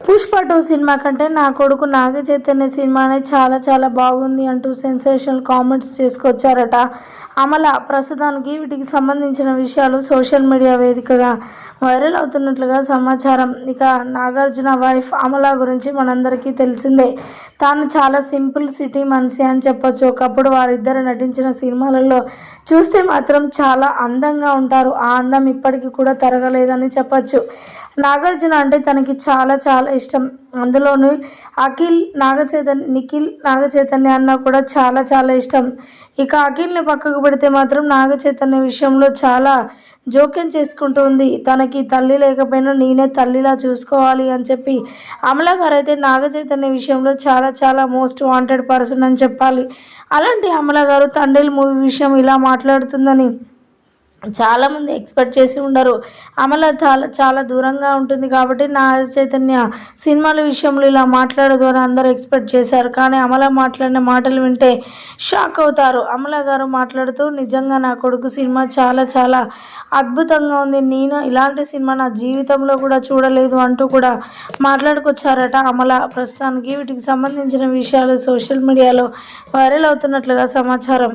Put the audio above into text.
Pushpa two cinema కంటే నా కొడుకు నాగ చైతన్య సినిమానే చాలా చాలా బాగుంది అంటూ సెన్సేషనల్ కామెంట్స్ చేసుకొచ్చారట. అమల ప్రస్తుతానికి వీటికి సంబంధించిన విషయాలు సోషల్ మీడియా వేదికగా వైరల్ అవుతున్నట్లుగా సమాచారం. ఇక నాగార్జున వైఫ్ అమల గురించి మనందరికీ తెలిసిందే. తాను చాలా సింపుల్ సిటీ మనిషి అని చెప్పొచ్చు. ఒకప్పుడు వారిద్దరు నటించిన సినిమాలలో చూస్తే మాత్రం చాలా అందంగా ఉంటారు. ఆ అందం ఇప్పటికీ కూడా తరగలేదని చెప్పచ్చు. నాగార్జున అంటే తనకి చాలా చాలా ఇష్టం. అందులోనూ అఖిల్ నాగచైతన్య నిఖిల్ నాగచైతన్య అన్న కూడా చాలా చాలా ఇష్టం. ఇక అఖిల్ని పక్కకు పెడితే మాత్రం నాగచైతన్య విషయంలో చాలా జోక్యం చేసుకుంటుంది తనకి తల్లి లేకపోయినా నేనే తల్లిలా చూసుకోవాలి అని చెప్పి అమలా గారు అయితే నాగచైతన్య విషయంలో చాలా చాలా మోస్ట్ వాంటెడ్ పర్సన్ అని చెప్పాలి. అలాంటి అమలా గారు తండ్రి మూవీ విషయం ఇలా మాట్లాడుతుందని చాలామంది ఎక్స్పెక్ట్ చేసి ఉండరు. అమల చాలా చాలా దూరంగా ఉంటుంది కాబట్టి నా చైతన్య సినిమాల విషయంలో ఇలా మాట్లాడదు అని అందరూ ఎక్స్పెక్ట్ చేశారు. కానీ అమల మాట్లాడిన మాటలు వింటే షాక్ అవుతారు. అమల గారు మాట్లాడుతూ నిజంగా నా కొడుకు సినిమా చాలా చాలా అద్భుతంగా ఉంది. నేను ఇలాంటి సినిమా నా జీవితంలో కూడా చూడలేదు అంటూ కూడా మాట్లాడుకొచ్చారట అమల. ప్రస్తుతానికి వీటికి సంబంధించిన విషయాలు సోషల్ మీడియాలో వైరల్ అవుతున్నట్లుగా సమాచారం.